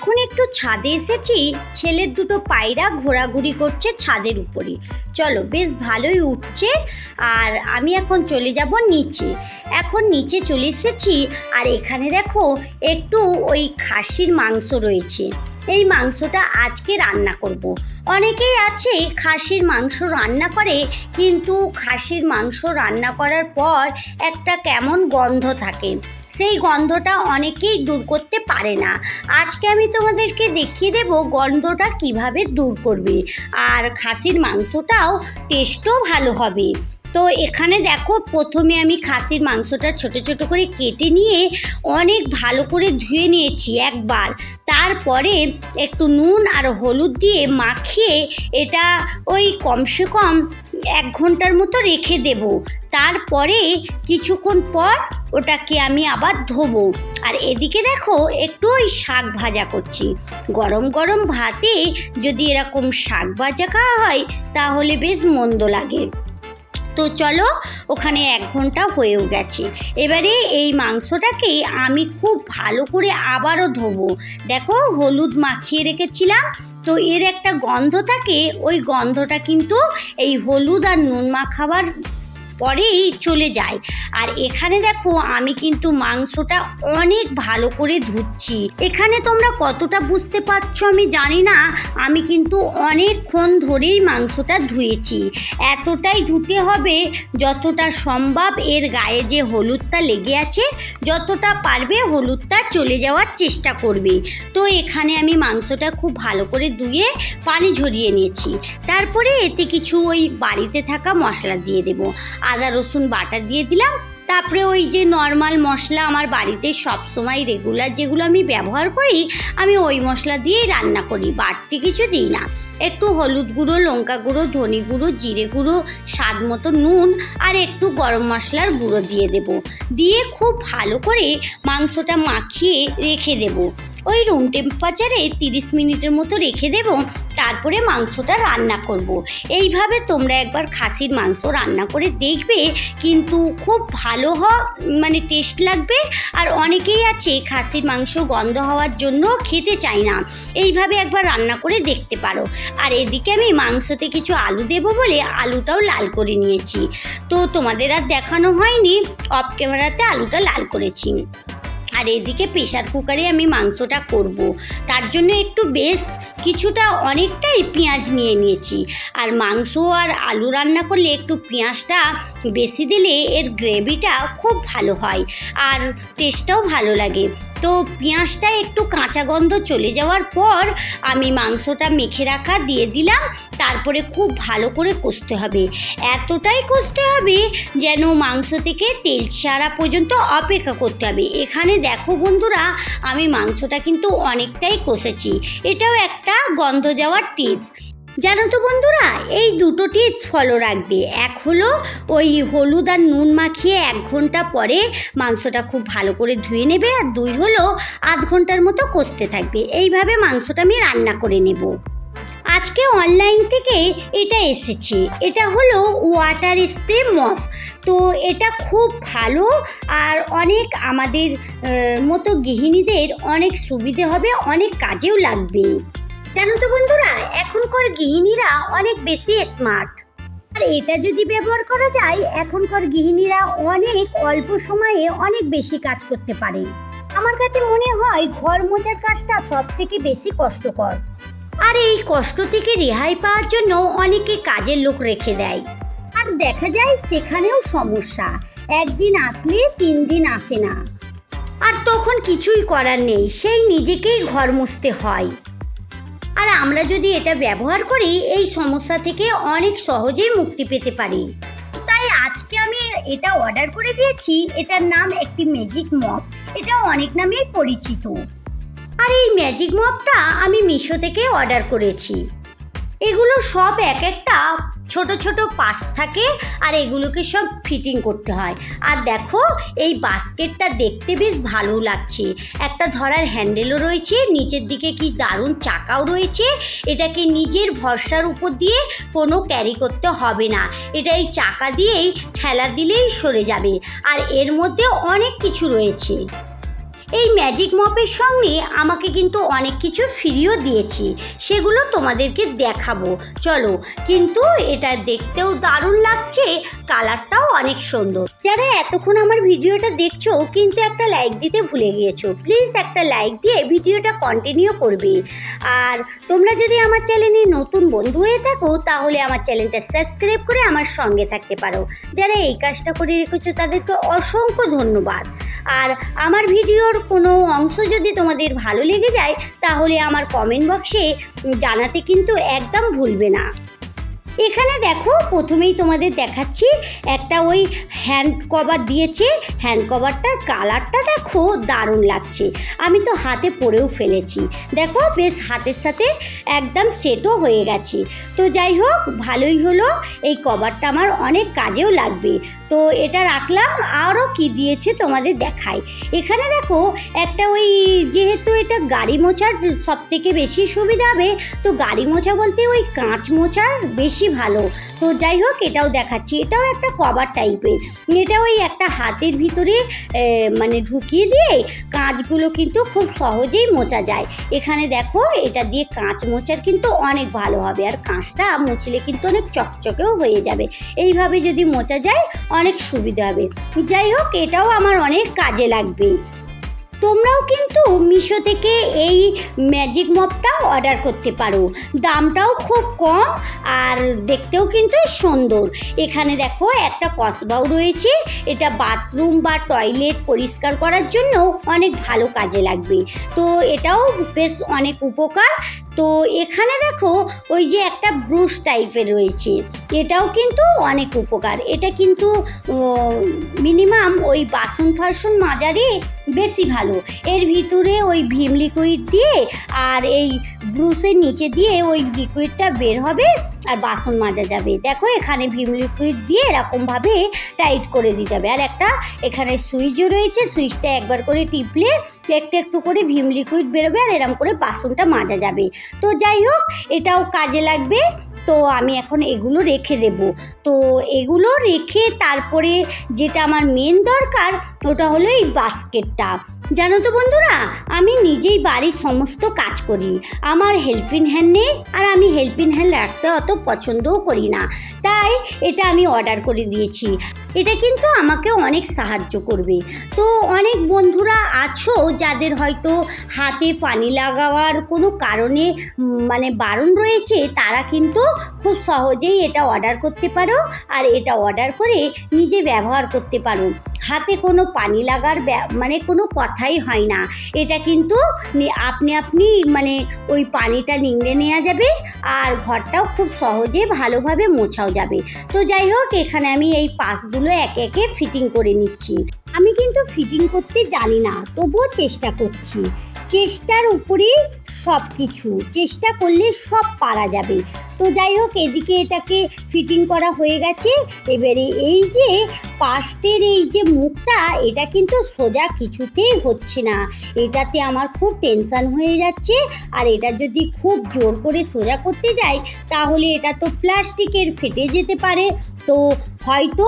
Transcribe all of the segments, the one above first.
এখন একটু ছাদে এসেছি, ছেলের দুটো পায়রা ঘোরাঘুরি করছে ছাদের উপরে। চলো, বেশ ভালোই উঠছে, আর আমি এখন চলে যাব নিচে। এখন নিচে চলে এসেছি, আর এখানে দেখো একটু ওই খাসির মাংস রয়েছে। এই মাংসটা আজকে রান্না করব। অনেকেই আছে খাসির মাংস রান্না করে, কিন্তু খাসির মাংস রান্না করার পর একটা কেমন গন্ধ থাকে। সেই গন্ধটা অনেকেই দূর করতে পারে না। আজকে আমি তোমাদেরকে দেখিয়ে দেব গন্ধটা কীভাবে দূর করবে। আর খাসির মাংসটাও টেস্টও ভালো হবে। তো এখানে দেখো প্রথমে আমি খাসির মাংসটা ছোট ছোট করে কেটে নিয়ে অনেক ভালো করে ধুয়ে নিয়েছি একবার। তারপরে একটু নুন আর হলুদ দিয়ে মাখিয়ে এটা ওই কমসে কম এক ঘণ্টার মতো রেখে দেব। তারপরে কিছুক্ষণ পর ওটাকে আমি আবার ধোবো। আর এদিকে দেখো একটু ওই শাক ভাজা করছি। গরম গরম ভাতে যদি এরকম শাক ভাজা খাওয়া হয় তাহলে বেশ মন্দ লাগে। তো চলো, ওখানে এক ঘণ্টা হয়েও গেছে। এবারে এই মাংসটাকে আমি খুব ভালো করে আবারও ধোবো। দেখো, হলুদ মাখিয়ে রেখেছিলাম। তো এর একটা গন্ধ থাকে, ওই গন্ধটা কিন্তু এই হলুদ আর নুন মাখাবার পরেই চলে যায়। আর এখানে দেখো আমি কিন্তু মাংসটা অনেক ভালো করে ধুচ্ছি। এখানে তোমরা কতটা বুঝতে পারছ আমি জানি না। আমি কিন্তু অনেকক্ষণ ধরেই মাংসটা ধুয়েছি। এতটাই ধুতে হবে যতটা সম্ভব এর গায়ে যে হলুদটা লেগে আছে, যতটা পারবে হলুদটা চলে যাওয়ার চেষ্টা করবে। তো এখানে আমি মাংসটা খুব ভালো করে ধুয়ে পানি ঝরিয়ে নিয়েছি। তারপরে এতে কিছু ওই বাড়িতে থাকা মশলা দিয়ে দেবো। আদা, রসুন বাটা দিয়ে দিলাম। তারপরে ওই যে নর্মাল মশলা আমার বাড়িতে সব সময় রেগুলার যেগুলো আমি ব্যবহার করি, আমি ওই মশলা দিয়েই রান্না করি, বাড়তি কিছু দিই না। একটু হলুদ গুঁড়ো, লঙ্কা গুঁড়ো, ধনে গুঁড়ো, জিরে গুঁড়ো, স্বাদ মতো নুন আর একটু গরম মশলার গুঁড়ো দিয়ে দেব। দিয়ে খুব ভালো করে মাংসটা মাখিয়ে রেখে দেব। ওই রুম টেম্পারেচারে তিরিশ মিনিটের মতো রেখে দেব, তারপরে মাংসটা রান্না করব। এইভাবে তোমরা একবার খাসির মাংস রান্না করে দেখবে, কিন্তু খুব ভালো হ মানে টেস্ট লাগবে, আর অনেকেই আছে খাসির মাংস গন্ধ হওয়ার জন্য খেতে চায় না। এইভাবে একবার রান্না করে দেখতে পারো। আর এদিকে আমি মাংসতে কিছু আলু দেবো বলে আলুটাও লাল করে নিয়েছি। তো তোমাদের আর দেখানো হয়নি অফ ক্যামেরাতে আলুটা লাল করেছি। আর এদিকে প্রেশার কুকারে আমি মাংসটা করব। তার জন্য একটু বেশ কিছুটা অনেকটাই পেঁয়াজ নিয়ে নিয়েছি। আর মাংস আর আলু রান্না করলে একটু পেঁয়াজটা বেশি দিলে এর গ্রেভিটা খুব ভালো হয়। আর টেস্টটাও ভালো লাগে। তো পেঁয়াজটা একটু কাঁচা গন্ধ চলে যাওয়ার পর আমি মাংসটা মেখে রাখা দিয়ে দিলাম। তারপরে খুব ভালো করে কষতে হবে। এতটাই কষতে হবে যেন মাংস থেকে তেল ছাড়া পর্যন্ত অপেক্ষা করতে হবে। এখানে দেখো বন্ধুরা, আমি মাংসটা কিন্তু অনেকটাই কষেছি। এটাও একটা গন্ধ যাওয়ার টিপস জানো তো বন্ধুরা, এই দুটো টিপস ফলো রাখবে। এক হলো ওই হলুদ আর নুন মাখিয়ে এক ঘণ্টা পরে মাংসটা খুব ভালো করে ধুয়ে নেবে, আর দুই হলো আধ ঘণ্টার মতো কষতে থাকবে। এইভাবে মাংসটা আমি রান্না করে নেব। আজকে অনলাইন থেকে এটা এসেছে। এটা হলো ওয়াটার স্প্রে মফ তো এটা খুব ভালো আর অনেক আমাদের মতো গৃহিণীদের অনেক সুবিধে হবে, অনেক কাজেও লাগবে। জানো তো বন্ধুরা, এখনকার গৃহিণীরা অনেক বেশি স্মার্ট আর এটা যদি ব্যবহার করা যায়, এখনকার গৃহিণীরা অনেক অল্প সময়ে অনেক বেশি কাজ করতে পারে। আমার কাছে মনে হয় ঘর মোছার কাজটা সব থেকে বেশি কষ্টকর। আর এই কষ্ট থেকে রেহাই পাওয়ার জন্য অনেকে কাজের লোক রেখে দেয়। আর দেখা যায় সেখানেও সমস্যা, একদিন আসলে তিন দিন আসে না। আর তখন কিছুই করার নেই, সেই নিজেকেই ঘর মুছতে হয়। আর আমরা যদি এটা ব্যবহার করি, এই সমস্যা থেকে অনেক সহজেই মুক্তি পেতে পারি। তাই আজকে আমি এটা অর্ডার করে দিয়েছি। এটার নাম একটি ম্যাজিক মপ এটা অনেক নামেই পরিচিত। আর এই ম্যাজিক মপটা আমি মিশো থেকে অর্ডার করেছি। এগুলো সব এক একটা ছোট ছোট পার্টস থাকে আর এগুলোকে সব ফিটিং করতে হয়। আর দেখো, এই বাস্কেটটা দেখতে বেশ ভালো লাগছে। একটা ধরার হ্যান্ডেলও রয়েছে, নিচের দিকে কি দারুণ চাকাও রয়েছে। এটাকে নিজের ভরসার উপর দিয়ে কোনো ক্যারি করতে হবে না। এটা এই চাকা দিয়েই ঠেলা দিলেই সরে যাবে। আর এর মধ্যে অনেক কিছু রয়েছে। এই ম্যাজিক মপের সঙ্গে আমাকে কিন্তু অনেক কিছু ফ্রিও দিয়েছি। সেগুলো তোমাদেরকে দেখাবো। চলো, কিন্তু এটা দেখতেও দারুণ লাগছে কালারটাও অনেক সুন্দর। যারা এতক্ষণ আমার ভিডিওটা দেখছ, কিন্তু একটা লাইক দিতে ভুলে গিয়েছো প্লিজ একটা লাইক দিয়ে ভিডিওটা কন্টিনিউ করবে। আর তোমরা যদি আমার চ্যানেলে নতুন বন্ধু হয়ে থাকো, তাহলে আমার চ্যানেলটা সাবস্ক্রাইব করে আমার সঙ্গে থাকতে পারো। যারা এই কাজটা করে রেখেছো, তাদেরকে অসংখ্য ধন্যবাদ। আর আমার ভিডিওর কোনো অংশ যদি তোমাদের ভালো লেগে যায়, তাহলে আমার কমেন্ট বক্সে জানাতে কিন্তু একদম ভুলবে না। এখানে দেখো, প্রথমেই তোমাদের দেখাচ্ছি একটা ওই হ্যান্ড কভার দিয়েছে। হ্যান্ড কভারটার কালারটা দেখো দারুণ লাগছে। আমি তো হাতে পরেও ফেলেছি। দেখো, বেশ হাতের সাথে একদম সেটও হয়ে গেছে। তো যাই হোক, ভালোই হলো। এই কভারটা আমার অনেক কাজেও লাগবে। তো এটা রাখলাম। আরও কি দিয়েছে তোমাদের দেখাই। এখানে দেখো, একটা ওই যেহেতু এটা গাড়ি মোছার সব থেকে বেশি সুবিধা হবে, তো গাড়ি মোছা বলতে ওই কাঁচ মোছার বেশি ভালো। তো যাই হোক, এটাও দেখাচ্ছি। এটাও একটা কভার টাইপের। এটা ওই একটা হাতের ভিতরে মানে ঢুকিয়ে দিয়ে কাঁচগুলো কিন্তু খুব সহজেই মোচা যায়। এখানে দেখো, এটা দিয়ে কাঁচ মোচার কিন্তু অনেক ভালো হবে। আর কাঁচটা মুছলে কিন্তু অনেক চকচকেও হয়ে যাবে। এইভাবে যদি মোচা যায় অনেক সুবিধা হবে। যাই হোক এটাও আমার অনেক কাজে লাগবে। তোমরাও কিন্তু মিশো থেকে এই ম্যাজিক মপটা অর্ডার করতে পারো। দামটাও খুব কম আর দেখতেও কিন্তু সুন্দর। এখানে দেখো একটা কসবাও রয়েছে। এটা বাথরুম বা টয়লেট পরিষ্কার করার জন্য অনেক ভালো কাজে লাগবে। তো এটাও বেশ অনেক উপকার। তো এখানে দেখো ওই যে একটা ব্রুশ টাইপের রয়েছে। এটাও কিন্তু অনেক উপকার। এটা কিন্তু মিনিমাম ওই বাসন ফাসন মাজারে বেশি ভালো। এর ভিতরে ওই ভীম লিকুইড দিয়ে আর এই ব্রুশের নিচে দিয়ে ওই লিকুইডটা বের হবে আর বাসন মাজা যাবে। দেখো এখানে ভীম লিকুইড দিয়ে এরকমভাবে টাইট করে দিতে হবে। আর একটা এখানে সুইচও রয়েছে, সুইচটা একবার করে টিপলে একটু একটু করে ভীম লিকুইড বেরোবে আর এরম করে বাসনটা মাজা যাবে। তো যাই হোক, এটাও কাজে লাগবে। তো আমি এখন এগুলো রেখে দেব। তো এগুলো রেখে তারপরে যেটা আমার মেন দরকার, ওটা হলো এই বাস্কেটটা জানো তো বন্ধুরা, আমি নিজেই বাড়ির সমস্ত কাজ করি। আমার হেল্পিং হ্যান্ড নেই আর আমি হেল্পিং হ্যান্ড রাখতে অত পছন্দও করি না। তাই এটা আমি অর্ডার করে দিয়েছি। এটা কিন্তু আমাকে অনেক সাহায্য করবে। তো অনেক বন্ধুরা আছো যাদের হয়তো হাতে পানি লাগাবার কোনো কারণে মানে বারণ রয়েছে, তারা কিন্তু খুব সহজেই এটা অর্ডার করতে পারো আর এটা অর্ডার করে নিজে ব্যবহার করতে পারো। হাতে কোনো পানি লাগার মানে কোনো কথাই হয় না। এটা কিন্তু আপনি আপনি মানে ওই পানিটা নিংড়ে নেওয়া যাবে আর ঘরটাও খুব সহজে ভালোভাবে মোছাও যাবে। তো যাই হোক, এখানে আমি এই পাশগুলো একে একে ফিটিং করে নিচ্ছি। আমি কিন্তু ফিটিং করতে জানি না, তবুও চেষ্টা করছি। চেষ্টার উপরেই সব কিছু চেষ্টা করলে সব পারা যাবে। তো যাই হোক, এদিকে এটাকে ফিটিং করা হয়ে গেছে। এবারে এই যে পাস্টের এই যে মুখটা, এটা কিন্তু সোজা কিছুতেই হচ্ছে না। এটাতে আমার খুব টেনশন হয়ে যাচ্ছে। আর এটা যদি খুব জোর করে সোজা করতে যাই, তাহলে এটা তো প্লাস্টিকের ফেটে যেতে পারে। তো হয়তো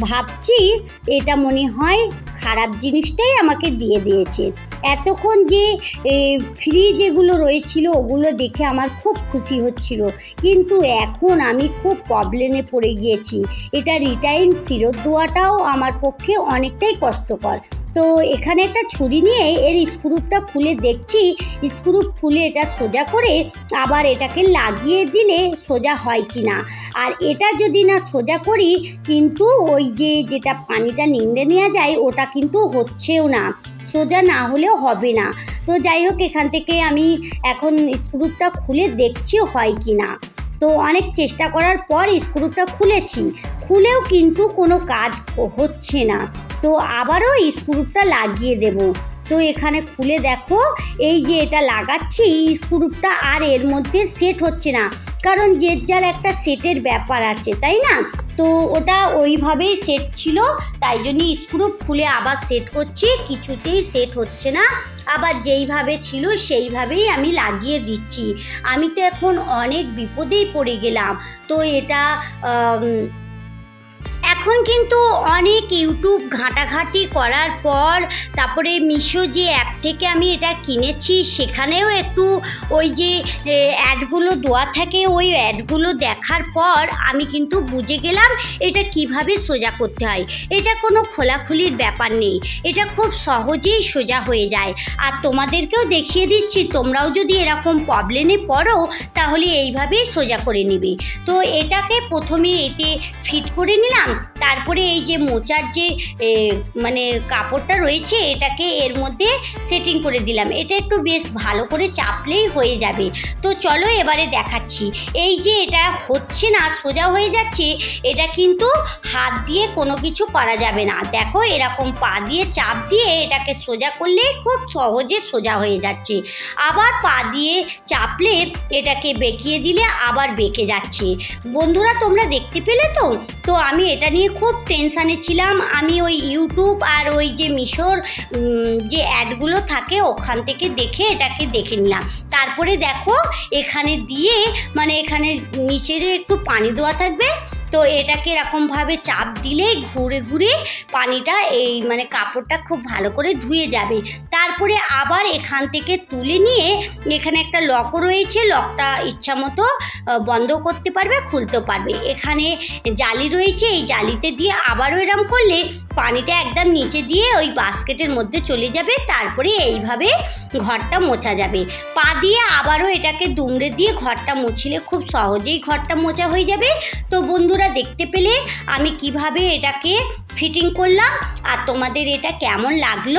ভাবছি, এটা মনে হয় খারাপ জিনিসটাই আমাকে দিয়ে দিয়েছে। এতক্ষণ যে ফ্রি যেগুলো রয়েছিল, ওগুলো দেখে আমার খুব খুশি হচ্ছিল। কিন্তু এখন আমি খুব প্রবলেমে পড়ে গিয়েছি। এটা রিটার্ন ফেরত দেওয়াটাও আমার পক্ষে অনেকটাই কষ্টকর। তো এখানে একটা ছুরি নিয়ে এর স্ক্রুপটা খুলে দেখছি। স্ক্রুপ খুলে এটা সোজা করে আবার এটাকে লাগিয়ে দিলে সোজা হয় কি না আর এটা যদি না সোজা করি, কিন্তু ওই যে যেটা পানিটা নিংড়ে নেওয়া যায়, ওটা কিন্তু হচ্ছেও না। সোজা না হলেও হবে না। তো যাই হোক, এখান থেকে আমি এখন স্ক্রুপটা খুলে দেখছি হয় কি না। তো অনেক চেষ্টা করার পর স্ক্রুপটা খুলেছি। খুলেও কিন্তু কোনো কাজ হচ্ছে না। তো আবারও স্ক্রুপটা লাগিয়ে দেব। তো এখানে খুলে দেখো, এই যে এটা লাগাচ্ছি স্ক্রুপটা আর এর মধ্যে সেট হচ্ছে না। কারণ যে যার একটা সেটের ব্যাপার আছে, তাই না? তো ওটা ওইভাবেই সেট ছিল, তাই জন্য স্ক্রু খুলে আবার সেট করছি, কিছুতেই সেট হচ্ছে না। আবার যেইভাবে ছিল সেইভাবেই আমি লাগিয়ে দিচ্ছি। আমি তো এখন অনেক বিপদেই পড়ে গেলাম। তো এটা এখন কিন্তু অনেক ইউটিউব ঘাঁটাঘাঁটি করার পর তারপরে মিশো যে অ্যাপ থেকে আমি এটা কিনেছি, সেখানেও একটু ওই যে অ্যাডগুলো দেওয়া থাকে, ওই অ্যাডগুলো দেখার পর আমি কিন্তু বুঝে গেলাম এটা কীভাবে সোজা করতে হয়। এটা কোনো খোলাখুলির ব্যাপার নেই। এটা খুব সহজেই সোজা হয়ে যায়। আর তোমাদেরকেও দেখিয়ে দিচ্ছি, তোমরাও যদি এরকম প্রবলেমে পড়ো, তাহলে এইভাবেই সোজা করে নিবে। তো এটাকে প্রথমে এতে ফিট করে নিলাম তারপরে এই যে মোচার যে মানে কাপড়টা রয়েছে, এটাকে এর মধ্যে সেটিং করে দিলাম। এটা একটু বেশ ভালো করে চাপলেই হয়ে যাবে। তো চলো এবারে দেখাচ্ছি। এই যে এটা হচ্ছে না, সোজা হয়ে যাচ্ছে, এটা কিন্তু হাত দিয়ে কোনো কিছু করা যাবে না। দেখো এরকম পা দিয়ে চাপ দিয়ে এটাকে সোজা করলে খুব সহজে সোজা হয়ে যাচ্ছে। আবার পা দিয়ে চাপলে এটাকে বেঁকিয়ে দিলে আবার বেঁকে যাচ্ছে। বন্ধুরা, তোমরা দেখতে পেলে তো? তো আমি এটা নিয়ে খুব টেনশানে ছিলাম। আমি ওই ইউটিউব আর ওই যে মিশোর যে অ্যাডগুলো থাকে, ওখান থেকে দেখে এটাকে দেখে নিলাম। তারপরে দেখো, এখানে দিয়ে মানে এখানে নিচের একটু পানি দেওয়া থাকবে। তো এটাকে এরকমভাবে চাপ দিলে ঘুরে ঘুরে পানিটা এই মানে কাপড়টা খুব ভালো করে ধুয়ে যাবে। তারপরে আবার এখান থেকে তুলে নিয়ে এখানে একটা লক রয়েছে, লকটা ইচ্ছা মতো বন্ধ করতে পারবে খুলতে পারবে। এখানে জালি রয়েছে, এই জালিতে দিয়ে আবারও এরম করলে পানিটা একদম নিচে দিয়ে ওই বাস্কেটের মধ্যে চলে যাবে, তারপরে এইভাবে ঘরটা মোছা যাবে। পা দিয়ে আবারও এটাকে দুমড়ে দিয়ে ঘরটা মুছলে খুব সহজেই ঘরটা মোছা হয়ে যাবে। তো বন্ধুরা, দেখতে পেলে আমি কীভাবে এটাকে ফিটিং করলাম আর তোমাদের এটা কেমন লাগল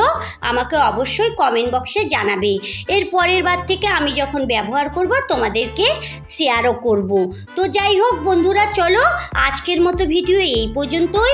আমাকে অবশ্যই কমেন্ট বক্সে জানাবে। এর পরের বার থেকে আমি যখন ব্যবহার করব, তোমাদেরকে শেয়ারও করব। তো যাই হোক বন্ধুরা, চলো আজকের মতো ভিডিও এই পর্যন্তই।